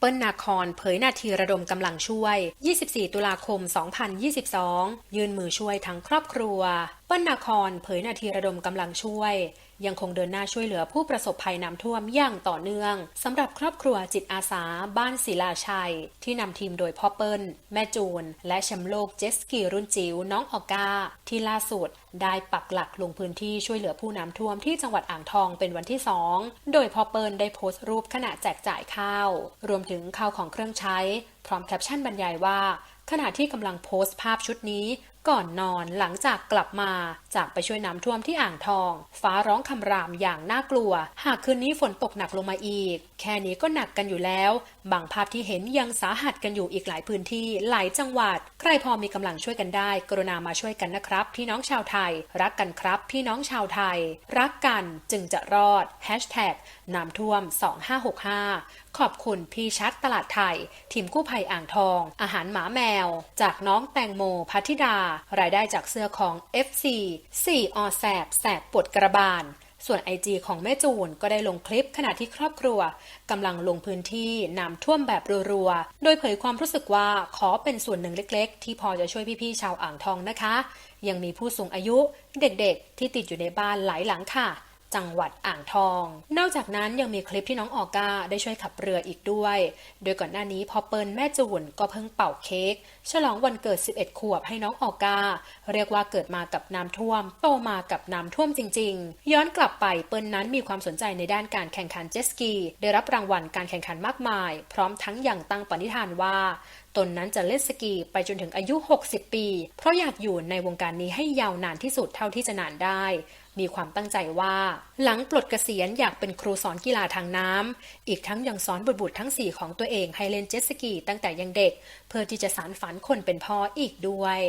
เปิ้ลนาคอนเผยนาทีระดมกำลังช่วย 24 ตุลาคม 2022 ยืนมือช่วยทั้งครอบครัว เปิ้ลนาคอนเผยนาทีระดมกำลังช่วย ยังคงเดินหน้าช่วยเหลือผู้ประสบภัยน้ำท่วมอย่างต่อเนื่องสำหรับครอบครัวจิตอาสาบ้านศิลาชัย ที่นำทีมโดยพ่อเปิ้ล แม่จูน และแชมป์โลกเจสกีรุ่นจิ๋วน้องออก้า ที่ล่าสุดได้ปักหลักลงพื้นที่ช่วยเหลือผู้น้ำท่วมที่จังหวัดอ่างทองเป็นวันที่2โดยพ่อเปิ้ลได้โพสต์รูปขณะแจกจ่ายข้าวรวมถึงข้าวของเครื่องใช้ พร้อมแคปชั่นบรรยายว่า ขณะที่กำลังโพสต์ภาพชุดนี้ ก่อนนอนหลังจากกลับมาจากไปช่วยน้ำท่วมที่อ่างทอง ฟ้าร้องคำรามอย่างน่ากลัว หากคืนนี้ฝนตกหนักลงมาอีก แค่นี้ก็หนักกันอยู่แล้ว บางภาพที่เห็นยังสาหัสกันอยู่อีกหลายพื้นที่หลายจังหวัด ใครพอมีกำลังช่วยกันได้ กรุณามาช่วยกันนะครับ พี่น้องชาวไทย รักกันครับ พี่น้องชาวไทย รักกันจึงจะรอด Hashtag น้ำท่วม 2565 ขอบคุณพี่ชัดตลาดไทย ทีมกู้ภัยอ่างทอง อาหารหมาแมวจากน้องแตงโมพัทิดา รายได้จากเสื้อของ FC 4อแสบแสบปวดกระบาลส่วนไอจีของแม่จูนก็ได้ลงคลิปขณะที่ครอบครัวกำลังลงพื้นที่น้ำท่วมแบบรัวๆ โดยเผยความรู้สึกว่าขอเป็นส่วนหนึ่งเล็กๆ ที่พอจะช่วยพี่ๆชาวอ่างทองนะคะ ยังมีผู้สูงอายุเด็กๆ ที่ติดอยู่ในบ้านหลายหลังค่ะ จังหวัดอ่างทอง นอกจากนั้นยังมีคลิปที่น้องออก้าได้ช่วยขับเรืออีกด้วย โดยก่อนหน้านี้พอเปิลแม่จูนก็เพิ่งเป่าเค้กฉลองวันเกิด 11 ขวบให้น้องออก้า เรียกว่าเกิดมากับน้ำท่วม โตมากับน้ำท่วมจริง ๆ ย้อนกลับไปเปิลนั้นมีความสนใจในด้านการแข่งขันเจ็ตสกี ได้รับรางวัลการแข่งขันมากมาย พร้อมทั้งยังตั้งปณิธานว่า ตนนั้นจะเล่นสกีไปจนถึงอายุ 60 ปี เพราะอยากอยู่ในวงการนี้ให้ยาวนานที่สุดเท่าที่จะนานได้ มีความตั้งใจว่า หลังปลดเกษียณอยากเป็นครูสอนกีฬาทางน้ำ อีกทั้งยังสอนบุตรๆทั้ง 4 ของตัวเองให้เล่นเจ็ตสกีตั้งแต่ยังเด็ก เพื่อที่จะสานฝันคนเป็นพ่ออีกด้วย